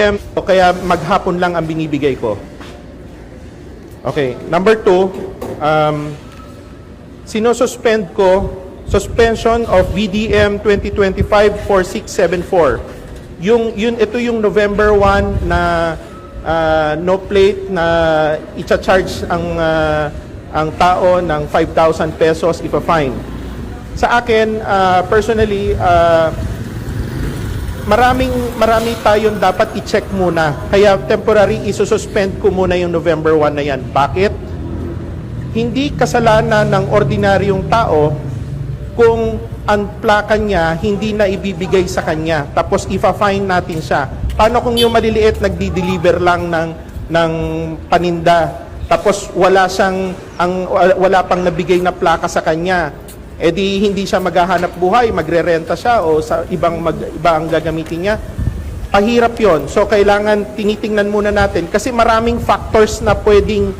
Em, o kaya maghapon lang ang binibigay ko. Okay, number two, um, sinosuspend ko suspension of VDM 2025-4674. Yung, yun, ito yung November 1 na ah, no plate na icha-charge ang, ah, ang tao ng 5,000 pesos ipa-fine. Sa akin, ah, personally, ah, maraming marami tayong dapat i-check muna. Kaya temporary isususpend ko muna yung November 1 na yan. Bakit? Hindi kasalanan ng ordinaryong tao kung ang plaka niya hindi na ibibigay sa kanya tapos ifa-fine natin siya. Paano kung yung maliliit nagdi-deliver lang ng ng paninda tapos wala siyang ang wala pang nabigay na plaka sa kanya eh di hindi siya maghahanap buhay, magrerenta siya o sa ibang mag, iba ang gagamitin niya. Pahirap 'yon. So kailangan tinitingnan muna natin kasi maraming factors na pwedeng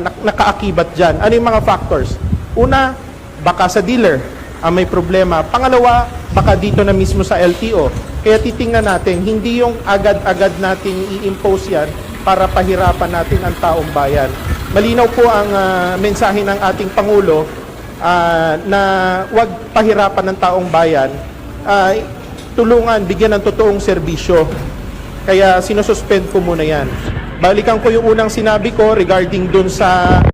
nak- nakaakibat diyan. Ano yung mga factors? Una, baka sa dealer ang may problema. Pangalawa, baka dito na mismo sa LTO. Kaya titingnan natin, hindi yung agad-agad natin i-impose yan para pahirapan natin ang taong bayan. Malinaw po ang ah, mensahe ng ating Pangulo ah, na wag pahirapan ng taong bayan, ah, tulungan, bigyan ng totoong serbisyo. Kaya sinususpend ko muna yan. Balikan ko yung unang sinabi ko regarding dun sa